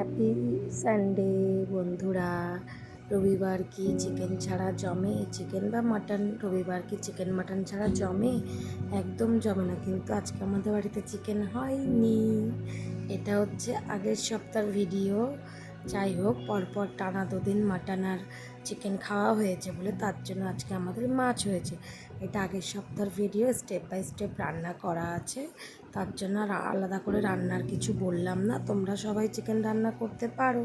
Happy Sunday বন্ধুরা। রবিবার কি চিকেন ছাড়া জমে? চিকেন বা মাটন রবিবার কি চিকেন মাটন ছাড়া জমে? একদম জমে না, কিন্তু আজকে আমাদের বাড়িতে চিকেন হয়নি। এটা হচ্ছে আগের সপ্তাহের ভিডিও যাই হোক, পরপর টানা দুদিন মাটন আর চিকেন খাওয়া হয়েছে বলে তার জন্য আজকে আমাদের মাছ হয়েছে। এটা আগের সপ্তাহের ভিডিও স্টেপ বাই স্টেপ রান্না করা আছে। তার জন্য আলাদা করে রান্নার কিছু বললাম না, তোমরা সবাই চিকেন রান্না করতে পারো।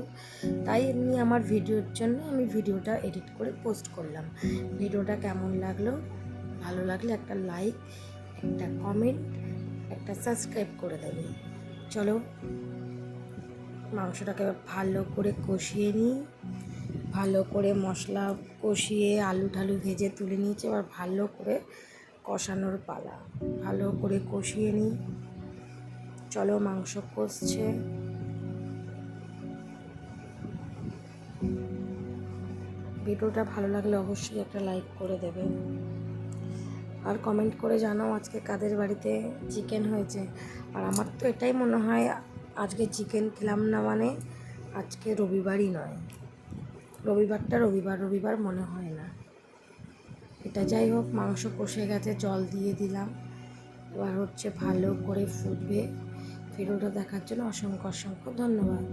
তাই এমনি আমার ভিডিওর জন্য আমি ভিডিওটা এডিট করে পোস্ট করলাম। ভিডিওটা কেমন লাগল? ভালো লাগলে একটা লাইক একটা কমেন্ট একটা সাবস্ক্রাইব করে দেবে। চলো মাংসটাকে ভালো করে কষিয়ে নিই। ভালো করে মশলা কষিয়ে আলু ঠালু ভেজে তুলে নিয়েছি, এবার ভালো করে কষানোর পালা। ভালো করে কষিয়ে নিই। চলো মাংস কষছে। ভিডিওটা ভালো লাগলে অবশ্যই একটা লাইক করে দেবে। আর কমেন্ট করে জানাও আজকে কাদের বাড়িতে চিকেন হয়েছে। আর আমার তো এটাই মনে হয় আজকে চিকেন খেলাম না মানে আজকে রবিবারই নয়। রবিবারটা রবিবার রবিবার মনে হয় না। এটা যাই হোক, মাংস কষে গেছে, জল দিয়ে দিলাম। এবার হচ্ছে ভালো করে ফুটবে। ভিডিওটা দেখার জন্য অসংখ্য অসংখ্য ধন্যবাদ।